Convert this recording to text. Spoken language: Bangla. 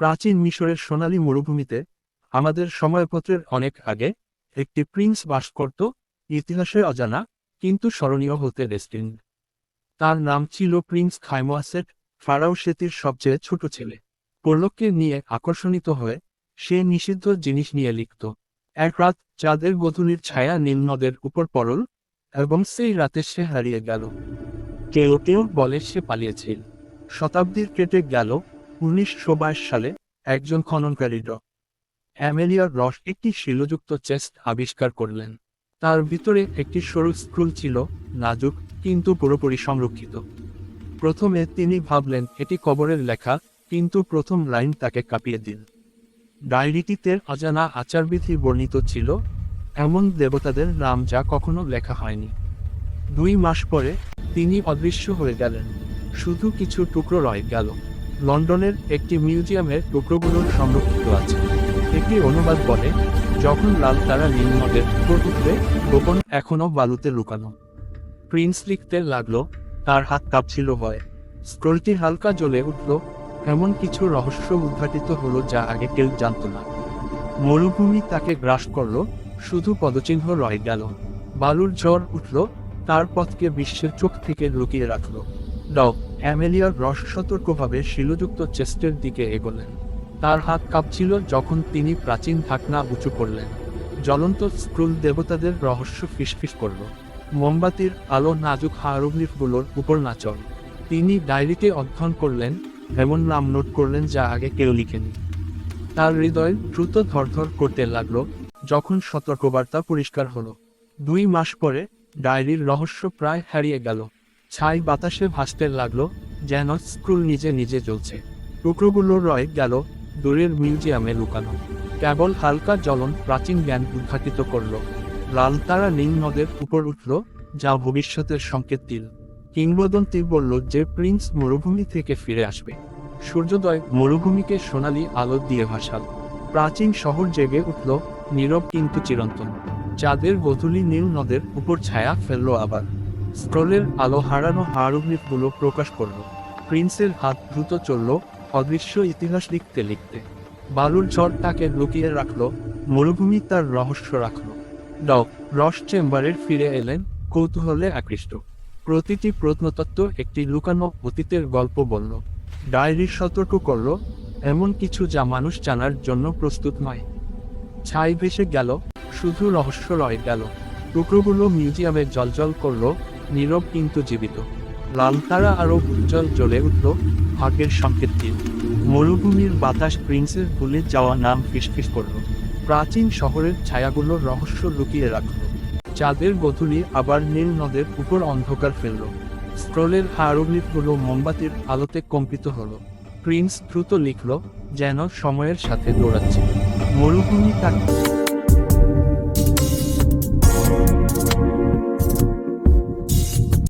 প্রাচীন মিশরের সোনালী মরুভূমিতে আমাদের সময়পত্রের অনেক আগে একটি প্রিন্স বাস করত, ইতিহাসে অজানা, কিন্তু স্মরণীয় হতে ডেস্টিন্ড তার নাম ছিল প্রিন্স খাইমোয়াসেট ফারাও সেতির সবচেয়ে ছোট ছেলে। পরলোককে নিয়ে আকর্ষণিত হয়ে সে নিষিদ্ধ জিনিস নিয়ে লিখত। এক রাত চাঁদের গধূলির ছায়া নীল নদের উপর পড়ল এবং সেই রাতে সে হারিয়ে গেল। কেউ কেউ বলে সে পালিয়েছিল শতাব্দীর কেটে গেল উনিশশো বাইশ সালে একজন খননকারী ড. অ্যামেলিয়ার রস একটি শিলযুক্ত চেস্ট আবিষ্কার করলেন। তার ভিতরে একটি সরু স্ক্রুল ছিল, নাজুক, কিন্তু পুরোপুরি সংরক্ষিত। প্রথমে তিনি ভাবলেন, এটি কবরের লেখা, কিন্তু প্রথম লাইন তাকে কাঁপিয়ে দিল। ডায়েরিটিতে অজানা আচারবিধি বর্ণিত ছিল, এমন দেবতাদের নাম যা কখনো লেখা হয়নি। দুই মাস পরে তিনি অদৃশ্য হয়ে গেলেন। শুধু কিছু টুকরো রয়ে গেল। লন্ডনের একটি মিউজিয়ামের টুকরোগুলোর সংরক্ষিত আছে। একটি অনুবাদ বলে, যখন লাল তারা নীল নদের উপর গোপন এখনও বালুতে লুকানো। প্রিন্স লিখতে লাগল, তার হাত কাঁপছিল ভয়ে। স্ক্রোলটি হালকা জ্বলে উঠল, এমন কিছু রহস্য উদ্ঘাটিত হলো যা আগে কেউ জানত না। মরুভূমি তাকে গ্রাস করল, শুধু পদচিহ্ন রয়ে গেল। বালুর জ্বর উঠল, তার পথকে বিশ্বের চোখ থেকে লুকিয়ে রাখল। ড অ্যামেলিয়ার রস সতর্কভাবে শিলযুক্ত চেস্টের দিকে এগোলেন। তার হাত কাঁপছিল যখন তিনি প্রাচীন ঢাকনা উঁচু করলেন। জ্বলন্ত স্ক্রুল দেবতাদের রহস্য ফিসফিস করল। মোমবাতির আলো নাজুক হারুগ্লিফগুলোর উপর নাচল। তিনি ডায়েরিতে অধ্যয়ন করলেন, এমন নাম নোট করলেন যা আগে কেউ লিখেনি। তার হৃদয় দ্রুত ধরধর করতে লাগল, যখন সতর্কবার্তা পরিষ্কার হলো। দুই মাস পরে ডায়েরির রহস্য প্রায় হারিয়ে গেল। ছাই বাতাসে ভাসতে লাগল, যেন স্ক্রুল নিজে নিজে জ্বলছে। টুকরোগুলো রয়ে গেল, দূরের মিউজিয়ামে লুকানো। কেবল হালকা জ্বলন প্রাচীন জ্ঞান উদ্ঘাটিত করল। লাল তারা নীল নদের উপর উঠল, যা ভবিষ্যতের সংকেত দিল। কিংবদন্তি বলল যে প্রিন্স মরুভূমি থেকে ফিরে আসবে। সূর্যোদয় মরুভূমিকে সোনালি আলো দিয়ে ভাসাল। প্রাচীন শহর জেগে উঠল, নীরব কিন্তু চিরন্তন। চাঁদের গধূলি নীল নদের উপর ছায়া ফেলল আবার। স্ক্রোলের আলো হারানো হারুগ্লিফগুলো প্রকাশ করল। প্রিন্সের হাত দ্রুত চলল, অদৃশ্য ইতিহাস লিখতে লিখতে। বালুর ঝড় তাকে লুকিয়ে রাখল, মরুভূমি তার রহস্য রাখল। ড রস চেম্বারের ফিরে এলেন, কৌতূহলে আকৃষ্ট। প্রতিটি প্রত্নতত্ত্ব একটি লুকানো অতীতের গল্প বলল। ডায়েরি সতর্ক করল, এমন কিছু যা মানুষ জানার জন্য প্রস্তুত নয়। ছাই ভেসে গেল, শুধু রহস্য রয়ে গেল। টুকরোগুলো মিউজিয়ামে জলজল করল নীরব কিন্তু জীবিত। লাল তারা আরও উজ্জ্বল জ্বলে উঠল ভাগ্যের সংকেত দিয়ে। মরুভূমির বাতাস প্রিন্সের ভুলে যাওয়া নাম ফিসফিস করল। প্রাচীন শহরের ছায়াগুলোর রহস্য লুকিয়ে রাখল। চাঁদের গধূলি আবার নীল নদের উপর অন্ধকার ফেলল। স্ক্রোলের হারোগ্লিফগুলো মোমবাতির আলোতে কম্পিত হলো। প্রিন্স দ্রুত লিখল, যেন সময়ের সাথে দৌড়াচ্ছে। মরুভূমি তাকে